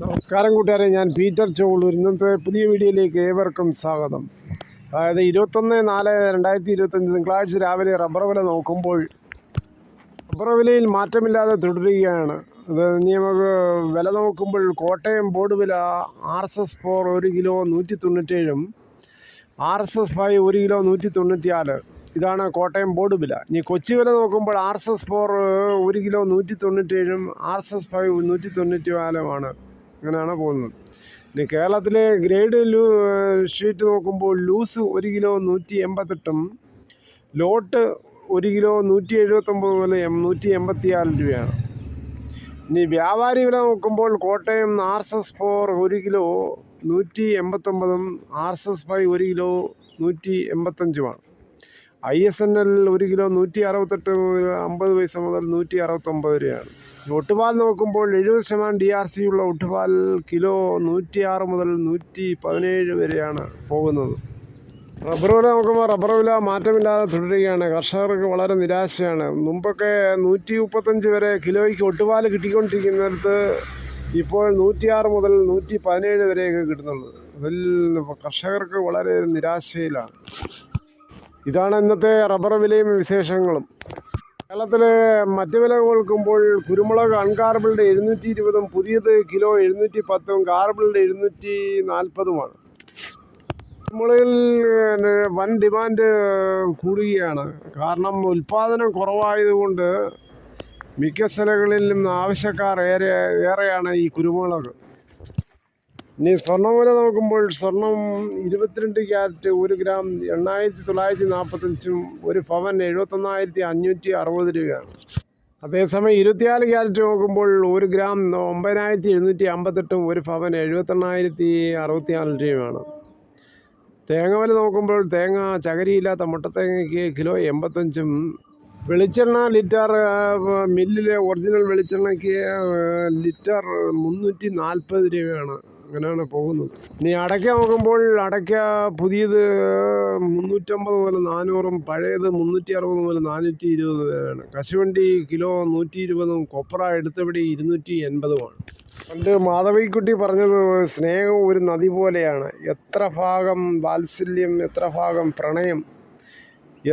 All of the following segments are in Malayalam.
നമസ്കാരം കൂട്ടുകാരെ ഞാൻ പീറ്റർ ചോളൂർ. ഇന്നത്തെ പുതിയ വീഡിയോയിലേക്ക് ഏവർക്കും സ്വാഗതം. അതായത് ഇരുപത്തൊന്ന് നാല് രണ്ടായിരത്തി ഇരുപത്തഞ്ച് തിങ്കളാഴ്ച രാവിലെ റബ്ബർ വില നോക്കുമ്പോൾ റബ്ബർ വിലയിൽ മാറ്റമില്ലാതെ തുടരുകയാണ്. അത് നമുക്ക് വില നോക്കുമ്പോൾ കോട്ടയം ബോർഡ് വില ആർ എസ് എസ് ഫോർ ഒരു കിലോ നൂറ്റി തൊണ്ണൂറ്റേഴും ആർ എസ് എസ് ഫൈവ് ഒരു കിലോ നൂറ്റി തൊണ്ണൂറ്റിനാല് ഇതാണ് കോട്ടയം ബോർഡ് വില. ഇനി കൊച്ചി വില നോക്കുമ്പോൾ ആർ എസ് എസ് ഫോർ ഒരു കിലോ നൂറ്റി തൊണ്ണൂറ്റേഴും ആർ എസ് എസ് ഫൈവ് നൂറ്റി തൊണ്ണൂറ്റി നാലുമാണ് അങ്ങനെയാണ് പോകുന്നത്. ഇനി കേരളത്തിലെ ഗ്രേഡ് ലൂ ഷീറ്റ് നോക്കുമ്പോൾ ലൂസ് ഒരു കിലോ നൂറ്റി എൺപത്തെട്ടും ലോട്ട് ഒരു കിലോ നൂറ്റി എഴുപത്തൊമ്പത് മുതൽ നൂറ്റി എൺപത്തിയാറ് രൂപയാണ്. ഇനി വ്യാപാരി വില നോക്കുമ്പോൾ Kottayam R S S four ഒരു കിലോ നൂറ്റി എൺപത്തൊമ്പതും ആർ എസ് എസ് ഫൈവ് ഒരു കിലോ നൂറ്റി എൺപത്തഞ്ചുമാണ്. ഐ എസ് എൻ എൽ ഒരു കിലോ നൂറ്റി അറുപത്തെട്ട് അമ്പത് പൈസ മുതൽ നൂറ്റി അറുപത്തൊമ്പത് രൂപയാണ് ഒട്ടുപാൽ നോക്കുമ്പോൾ എഴുപത് ശതമാനം ഡി ആർ സി ഉള്ള ഒട്ടുപാൽ കിലോ നൂറ്റി ആറ് മുതൽ നൂറ്റി പതിനേഴ് വരെയാണ് പോകുന്നത്. റബ്ബർ വില നോക്കുമ്പോൾ റബ്ബർ വില മാറ്റമില്ലാതെ തുടരുകയാണ്. കർഷകർക്ക് വളരെ നിരാശയാണ്. മുമ്പൊക്കെ നൂറ്റി മുപ്പത്തഞ്ച് വരെ കിലോയ്ക്ക് ഒട്ടുപാൽ കിട്ടിക്കൊണ്ടിരിക്കുന്നിടത്ത് ഇപ്പോൾ നൂറ്റിയാറ് മുതൽ നൂറ്റി പതിനേഴ് വരെയൊക്കെ കിട്ടുന്നുള്ളൂ അതിൽ കർഷകർക്ക് വളരെ നിരാശയിലാണ്. ഇതാണ് ഇന്നത്തെ റബ്ബർ വിലയും വിശേഷങ്ങളും. കേരളത്തിൽ മറ്റ് വില കൊടുക്കുമ്പോൾ കുരുമുളക് അൺകാർബിൾഡ് എഴുന്നൂറ്റി ഇരുപതും പുതിയത് കിലോ എഴുന്നൂറ്റി പത്തും കാർബിൾഡ് എഴുന്നൂറ്റി നാൽപ്പതുമാണ് കുരുമുളകിൽ വൻ ഡിമാൻഡ് കൂടുകയാണ്. കാരണം ഉൽപ്പാദനം കുറവായതുകൊണ്ട് മിക്ക സ്ഥലങ്ങളിലും ആവശ്യക്കാർ ഏറെ ഏറെയാണ് ഈ കുരുമുളക്. ഇനി സ്വർണവില നോക്കുമ്പോൾ സ്വർണം ഇരുപത്തിരണ്ട് ക്യാരറ്റ് ഒരു ഗ്രാം എണ്ണായിരത്തി തൊള്ളായിരത്തി നാൽപ്പത്തഞ്ചും ഒരു പവൻ എഴുപത്തൊന്നായിരത്തി അഞ്ഞൂറ്റി അറുപത് രൂപയാണ്. അതേസമയം ഇരുപത്തിനാല് ക്യാരറ്റ് നോക്കുമ്പോൾ ഒരു ഗ്രാം ഒമ്പതിനായിരത്തി എഴുന്നൂറ്റി അമ്പത്തെട്ടും ഒരു പവൻ എഴുപത്തെണ്ണായിരത്തി അറുപത്തിനാല് രൂപയാണ്. തേങ്ങ വില നോക്കുമ്പോൾ തേങ്ങ ചകരിയില്ലാത്ത മുട്ടത്തേങ്ങയ്ക്ക് കിലോ എൺപത്തഞ്ചും വെളിച്ചെണ്ണ ലിറ്റർ മില്ലിലെ ഒറിജിനൽ വെളിച്ചെണ്ണയ്ക്ക് ലിറ്റർ മുന്നൂറ്റി നാൽപ്പത് രൂപയാണ്. അങ്ങനെയാണ് പോകുന്നത്. ഇനി അടയ്ക്ക നോക്കുമ്പോൾ അടയ്ക്ക പുതിയത് മുന്നൂറ്റമ്പത് മുതൽ നാനൂറും പഴയത് മുന്നൂറ്റി അറുപത് മുതൽ നാനൂറ്റി ഇരുപത് വരെയാണ്. കശുവണ്ടി കിലോ നൂറ്റി ഇരുപതും കൊപ്ര എടുത്തപടി ഇരുന്നൂറ്റി എൺപതുമാണ് പണ്ട് മാധവിക്കുട്ടി പറഞ്ഞത് സ്നേഹം ഒരു നദി പോലെയാണ്. എത്ര ഭാഗം വാത്സല്യം എത്ര ഭാഗം പ്രണയം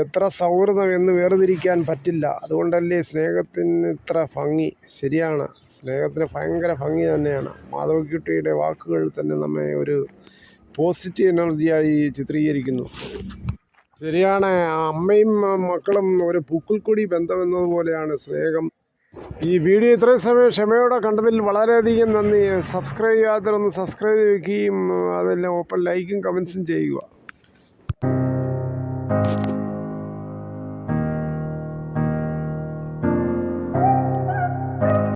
എത്ര സൗഹൃദം എന്ന് വേർതിരിക്കാൻ പറ്റില്ല. അതുകൊണ്ടല്ലേ സ്നേഹത്തിന് ഇത്ര ഭംഗി? ശരിയാണ്. സ്നേഹത്തിന് ഭയങ്കര ഭംഗി തന്നെയാണ്. മാധവക്കുട്ടിയുടെ വാക്കുകൾ തന്നെ നമ്മെ ഒരു പോസിറ്റീവ് എനർജിയായി ചിത്രീകരിക്കുന്നു. ശരിയാണ്. അമ്മയും മക്കളും ഒരു പൂക്കിൾക്കൊടി ബന്ധമെന്നതുപോലെയാണ് സ്നേഹം. ഈ വീഡിയോ ഇത്രയും സമയം ക്ഷമയോടെ കണ്ടതിൽ വളരെയധികം നന്ദി. സബ്സ്ക്രൈബ് ചെയ്യാത്തവരൊന്ന് സബ്സ്ക്രൈബ് ചെയ്യുകയും അതെല്ലാം ഒപ്പം ലൈക്കും കമൻസും ചെയ്യുക.